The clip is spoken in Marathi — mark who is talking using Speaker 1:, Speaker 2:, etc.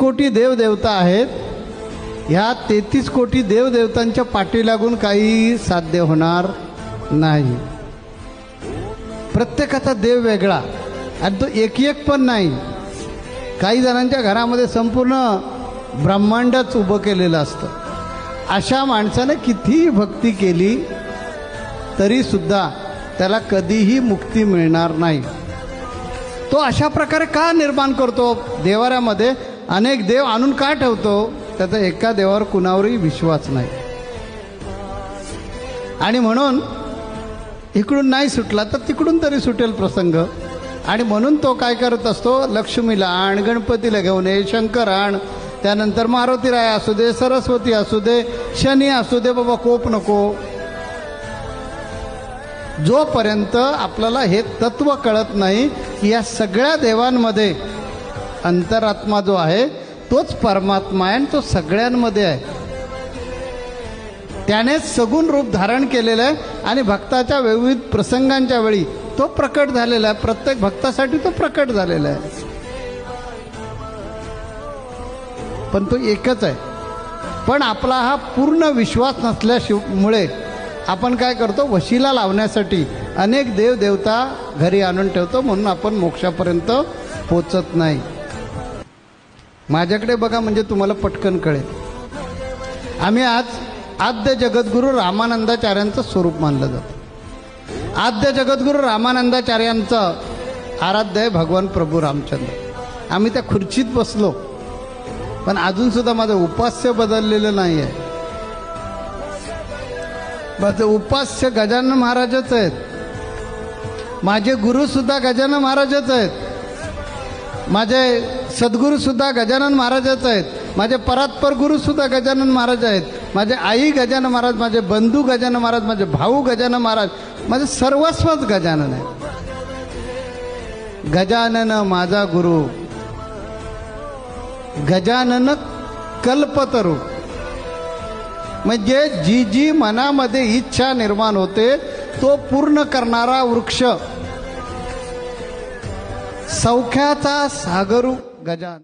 Speaker 1: कोटी देवदेवता आहेत. ह्या तेहतीस कोटी देवदेवतांच्या पाठी लागून काही साध्य होणार नाही. प्रत्येकाचा देव वेगळा आणि तो एक एक पण नाही. काही जणांच्या घरामध्ये संपूर्ण ब्रह्मांडच उभं केलेलं असतं. अशा माणसाने कितीही भक्ती केली तरीसुद्धा त्याला कधीही मुक्ती मिळणार नाही. तो अशा प्रकारे का निर्माण करतो? देवाऱ्यामध्ये अनेक देव आणून का ठेवतो? त्याचा एका देवावर कुणावरही विश्वास नाही. आणि म्हणून इकडून नाही सुटला तर तिकडून तरी सुटेल प्रसंग. आणि म्हणून तो काय करत असतो? लक्ष्मीला आण गणपतीला घेऊन ये शंकर आण. त्यानंतर मारुतीराय असू दे सरस्वती असू दे शनी असू दे बाबा कोप नको. जोपर्यंत आपल्याला हे तत्व कळत नाही की या सगळ्या देवांमध्ये अंतरात्मा जो आहे तोच परमात्मा आहे आणि तो सगळ्यांमध्ये आहे. त्याने सगुण रूप धारण केलेलं आहे आणि भक्ताच्या विविध प्रसंगांच्या वेळी तो प्रकट झालेला आहे. प्रत्येक भक्तासाठी तो प्रकट झालेला आहे. पण तो एकच आहे. पण आपला हा पूर्ण विश्वास नसल्यामुळे आपण काय करतो? वशीला लावण्यासाठी अनेक देव देवता घरी आणून ठेवतो म्हणून आपण मोक्षापर्यंत पोचत नाही. माझ्याकडे बघा म्हणजे तुम्हाला पटकन कळेल. आम्ही आज आद्य जगद्गुरू रामानंदाचार्यांचं स्वरूप मानलं जातं. आद्य जगद्गुरू रामानंदाचार्यांचं आराध्य आहे भगवान प्रभू रामचंद्र. आम्ही त्या खुर्चीत बसलो. पण अजून सुद्धा माझं उपास्य बदललेलं नाही आहे माझं उपास्य गजानन महाराजच आहेत. माझे गुरु सुद्धा गजानन महाराजच आहेत. माझे सद्गुरुसुद्धा गजानन महाराजाचं आहेत. माझे परात्पर गुरुसुद्धा गजानन महाराज आहेत. माझे आई गजानन महाराज माझे बंधू गजानन महाराज माझे भाऊ गजानन महाराज माझे सर्वस्वच गजानन आहे गजानन माझा गुरु. गजानन कल्पतरू. म्हणजे जी जी मनामध्ये इच्छा निर्माण होते तो पूर्ण करणारा वृक्ष. सौख्याचा सागरू. गजान